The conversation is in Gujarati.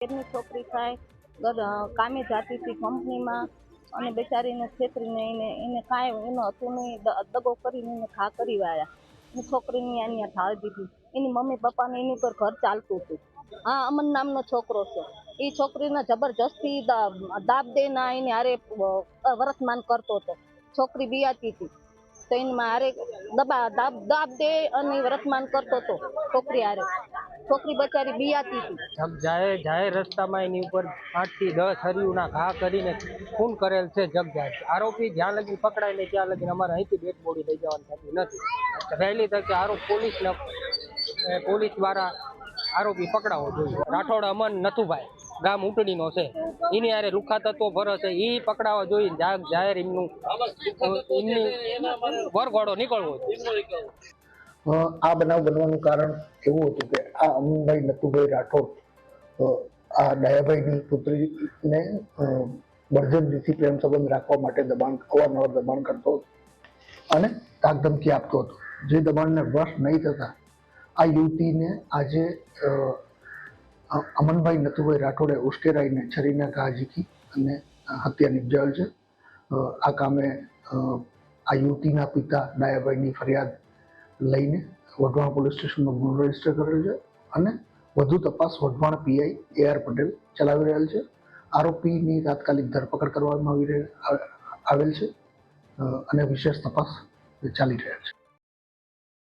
તેરની છોકરી થાય કામે જાતી હતી કંપનીમાં, અને બેચારીને છેતરીને એને એને કાંઈ એનો હતું નહીં દગો કરીને એને ઘા કરી વાળ્યા એની છોકરીની અહીંયા ઠાળ દીધી. એની મમ્મી પપ્પાને એની ઉપર ઘર ચાલતું હતું. હા અમન નામનો છોકરો છે. એ છોકરીને જબરજસ્તી દાબ દેના એને હારે વરસમાન કરતો હતો. છોકરી બિયાતી હતી. તો એને હારે દબા, દાબ દાબ દે અને વરસમાન કરતો હતો છોકરી હારે. છોકરી બચારી બિયાતી હતી. જગજાએ જાહેર રસ્તામાં એની ઉપર આઠથી દસ હરિયુના ઘા કરીને ખૂન કરેલ છે જગ જાહેર આરોપી જ્યાં લગી પકડાય ને ત્યાં લગી અમારે અહીંથી ડેડ બોડી લઈ જવાની થતી નથી. વહેલી તકે આરોપ પોલીસને પોલીસ દ્વારા આરોપી પકડાવો જોઈએ. રાઠોડ અમન નથુભાઈ, ગામ ઉટડીનો છે. એની આરે લુખા તત્વો ભરો છે એ પકડાવા જોઈએ જાહેર એમનું એમની વરઘોડો નીકળવો જોઈએ. આ બનાવ બનવાનું કારણ એવું હતું કે આ અમનભાઈ નતુભાઈ રાઠોડ આ દયાભાઈની પુત્રીને બળજબરીથી પ્રેમ સંબંધ રાખવા માટે દબાણ, અવારનવાર દબાણ કરતો હતો અને તાકધમકી આપતો હતો. જે દબાણને વશ નહીં થતા, આ યુવતીને આજે અમનભાઈ નતુભાઈ રાઠોડે ઉશ્કેરાઈને છરીના ઘા ઝીકી અને હત્યા નિપજાવેલ છે. આ કામે આ યુવતીના પિતા ડાયાભાઈની ફરિયાદ લઈને વઢવાણ પોલીસ સ્ટેશનમાં ગુનો રજિસ્ટર કરેલ છે અને વધુ તપાસ Wadhwan PI A R Patel ચલાવી રહેલ છે. આરોપીની તાત્કાલિક ધરપકડ કરવામાં આવી આવેલ છે અને વિશેષ તપાસ ચાલી રહ્યા છે.